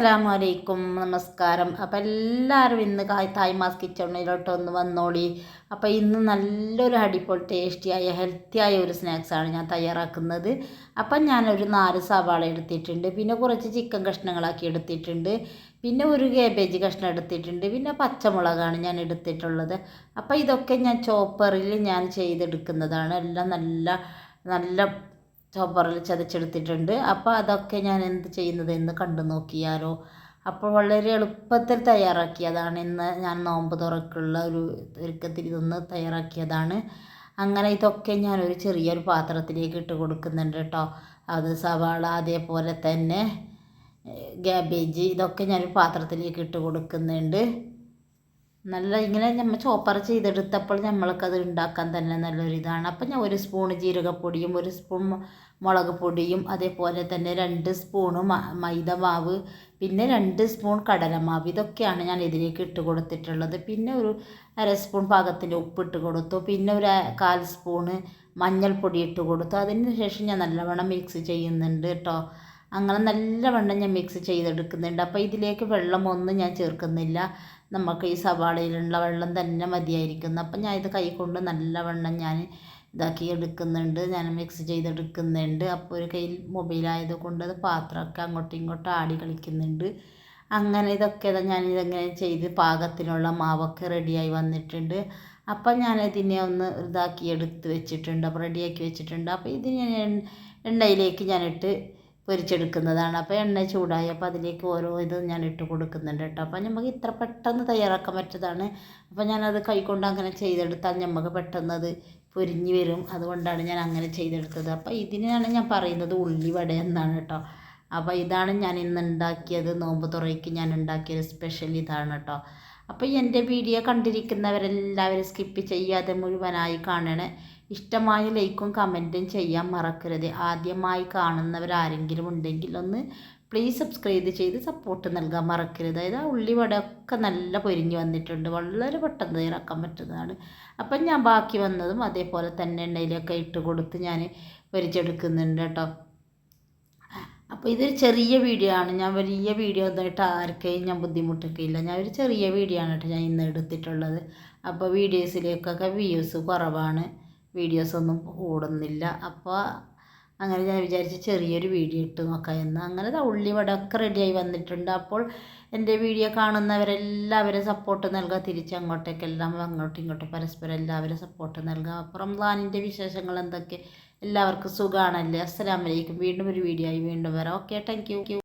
അസ്സലാമു അലൈക്കും നമസ്കാരം. അപ്പം എല്ലാവരും ഇന്ന് തായ്മാസ് കിച്ചണിലോട്ട് ഒന്ന് വന്നോളി. അപ്പോൾ ഇന്ന് നല്ലൊരു അടിപൊളി ടേസ്റ്റിയായ ഹെൽത്തിയായ ഒരു സ്നാക്സാണ് ഞാൻ തയ്യാറാക്കുന്നത്. അപ്പം ഞാനൊരു നാല് സവാള എടുത്തിട്ടുണ്ട്. പിന്നെ കുറച്ച് ചിക്കൻ കഷ്ണങ്ങളാക്കി എടുത്തിട്ടുണ്ട്. പിന്നെ ഒരു കേബേജ് കഷ്ണം എടുത്തിട്ടുണ്ട്. പിന്നെ പച്ചമുളകാണ് ഞാൻ എടുത്തിട്ടുള്ളത്. അപ്പോൾ ഇതൊക്കെ ഞാൻ ചോപ്പറിൽ ഞാൻ ചെയ്തെടുക്കുന്നതാണ്. എല്ലാം നല്ല നല്ല ചോപ്പറിൽ ചതച്ചെടുത്തിട്ടുണ്ട്. അപ്പോൾ അതൊക്കെ ഞാൻ എന്ത് ചെയ്യുന്നത് എന്ന് കണ്ടു നോക്കിയാലോ. അപ്പോൾ വളരെ എളുപ്പത്തിൽ തയ്യാറാക്കിയതാണ്. ഇന്ന് ഞാൻ നോമ്പ് തുറക്കുള്ള ഒരു ഒരുക്കത്തിൽ ഇതൊന്ന് തയ്യാറാക്കിയതാണ്. അങ്ങനെ ഇതൊക്കെ ഞാൻ ഒരു ചെറിയൊരു പാത്രത്തിലേക്ക് ഇട്ട് കൊടുക്കുന്നുണ്ട് കേട്ടോ. അത് സവാള അതേപോലെ തന്നെ ക്യാബേജ് ഇതൊക്കെ ഞാനൊരു പാത്രത്തിലേക്ക് ഇട്ട് കൊടുക്കുന്നുണ്ട്. നല്ല ഇങ്ങനെ നമ്മൾ ചോപ്പർ ചെയ്തെടുത്തപ്പോൾ നമ്മൾക്കത് ഉണ്ടാക്കാൻ തന്നെ നല്ലൊരിതാണ് അപ്പം ഞാൻ ഒരു സ്പൂൺ ജീരകപ്പൊടിയും ഒരു സ്പൂൺ മുളക് പൊടിയും അതേപോലെ തന്നെ രണ്ട് സ്പൂണ് മൈദ മാവ് പിന്നെ രണ്ട് സ്പൂൺ കടലമാവ് ഇതൊക്കെയാണ് ഞാൻ ഇതിലേക്ക് ഇട്ട് കൊടുത്തിട്ടുള്ളത്. പിന്നെ ഒരു അര സ്പൂൺ പാകത്തിന്റെ ഉപ്പ് ഇട്ട് കൊടുത്തു. പിന്നെ ഒരു കാൽ സ്പൂണ് മഞ്ഞൾപ്പൊടി ഇട്ട് കൊടുത്തു. അതിന് ശേഷം ഞാൻ നല്ലവണ്ണം മിക്സ് ചെയ്യുന്നുണ്ട് കേട്ടോ. അങ്ങനെ നല്ലവണ്ണം ഞാൻ മിക്സ് ചെയ്തെടുക്കുന്നുണ്ട്. അപ്പോൾ ഇതിലേക്ക് വെള്ളം ഒന്നും ഞാൻ ചേർക്കുന്നില്ല. നമുക്ക് ഈ സവാളയിലുള്ള വെള്ളം തന്നെ മതിയായിരിക്കുന്നു. അപ്പം ഞാൻ ഇത് കൊണ്ട് നല്ലവണ്ണം ഞാൻ ഇതാക്കി എടുക്കുന്നുണ്ട്. ഞാൻ മിക്സ് ചെയ്തെടുക്കുന്നുണ്ട്. അപ്പോൾ ഒരു കയ്യിൽ മൊബൈലായത് കൊണ്ട് അത് പാത്രമൊക്കെ അങ്ങോട്ടും ഇങ്ങോട്ടും ആടി കളിക്കുന്നുണ്ട്. അങ്ങനെ ഇതൊക്കെ ഞാൻ ഇതങ്ങനെ ചെയ്ത് പാകത്തിനുള്ള മാവൊക്കെ റെഡിയായി വന്നിട്ടുണ്ട്. അപ്പം ഞാൻ ഇതിനെ ഒന്ന് ഇതാക്കി എടുത്ത് വെച്ചിട്ടുണ്ട്. അപ്പോൾ റെഡിയാക്കി വെച്ചിട്ടുണ്ട്. അപ്പോൾ ഇതിനെ എണ്ണയിലേക്ക് ഞാനിട്ട് പൊരിച്ചെടുക്കുന്നതാണ്. അപ്പോൾ എണ്ണ ചൂടായി അപ്പോൾ അതിലേക്ക് ഓരോ ഇത് ഞാൻ ഇട്ട് കൊടുക്കുന്നുണ്ട് കേട്ടോ. അപ്പോൾ നമുക്ക് ഇത്ര പെട്ടെന്ന് തയ്യാറാക്കാൻ പറ്റതാണ്. അപ്പോൾ ഞാനത് കൈകൊണ്ട് അങ്ങനെ ചെയ്തെടുത്താൽ നമുക്ക് പെട്ടെന്ന് അത് പൊരിഞ്ഞ് വരും. അതുകൊണ്ടാണ് ഞാൻ അങ്ങനെ ചെയ്തെടുത്തത്. അപ്പോൾ ഇതിനാണ് ഞാൻ പറയുന്നത് ഉള്ളിവട എന്നാണ് കേട്ടോ. അപ്പോൾ ഇതാണ് ഞാൻ ഇന്ന് ഉണ്ടാക്കിയത്. നോമ്പ് തുറയ്ക്ക് ഞാൻ ഉണ്ടാക്കിയത് സ്പെഷ്യൽ ഇതാണ് കേട്ടോ. അപ്പോൾ എന്റെ വീഡിയോ കണ്ടിരിക്കുന്നവരെല്ലാവരും സ്കിപ്പ് ചെയ്യാതെ മുഴുവനായി കാണണേ. ഇഷ്ടമായ ലൈക്കും കമന്റും ചെയ്യാൻ മറക്കരുത്. ആദ്യമായി കാണുന്നവരാരെങ്കിലും ഉണ്ടെങ്കിൽ ഒന്ന് പ്ലീസ് സബ്സ്ക്രൈബ് ചെയ്ത് സപ്പോർട്ട് നൽകാൻ മറക്കരുത്. അതായത് ആ ഉള്ളിവടയൊക്കെ നല്ല പൊരിഞ്ഞ് വന്നിട്ടുണ്ട്. വളരെ പെട്ടെന്ന് തയ്യാറാക്കാൻ പറ്റുന്നതാണ്. അപ്പം ഞാൻ ബാക്കി വന്നതും അതേപോലെ തന്നെ എണ്ണയിലൊക്കെ ഇട്ട് കൊടുത്ത് ഞാൻ പൊരിച്ചെടുക്കുന്നുണ്ട് കേട്ടോ. അപ്പോൾ ഇതൊരു ചെറിയ വീഡിയോ ആണ്. ഞാൻ വലിയ വീഡിയോ ഒന്നായിട്ട് ആർക്കെയും ഞാൻ ബുദ്ധിമുട്ടൊക്കെയില്ല ഞാൻ ഒരു ചെറിയ വീഡിയോ ആണ് കേട്ടോ ഞാൻ ഇന്ന് എടുത്തിട്ടുള്ളത്. അപ്പോൾ വീഡിയോസിലേക്കൊക്കെ വ്യൂസ് കുറവാണ്. വീഡിയോസൊന്നും ഓടുന്നില്ല അപ്പോൾ അങ്ങനെ ഞാൻ വിചാരിച്ച് ചെറിയൊരു വീഡിയോ ഇട്ട് നോക്കാം എന്ന്. അങ്ങനെ ഉള്ളിവടമൊക്കെ റെഡിയായി വന്നിട്ടുണ്ട്. അപ്പോൾ എന്റെ വീഡിയോ കാണുന്നവരെല്ലാവരും സപ്പോർട്ട് നൽകുക തിരിച്ച് അങ്ങോട്ടേക്കെല്ലാം അങ്ങോട്ടും ഇങ്ങോട്ടും പരസ്പരം എല്ലാവരും സപ്പോർട്ട് നൽകുക അപ്പോൾ റംസാനിന്റെ വിശേഷങ്ങൾ എന്തൊക്കെ? എല്ലാവർക്കും സുഖമാണല്ലേ അസ്സലാമലൈക്കും വീണ്ടും ഒരു വീഡിയോ ആയി വീണ്ടും വരാം. Okay thank you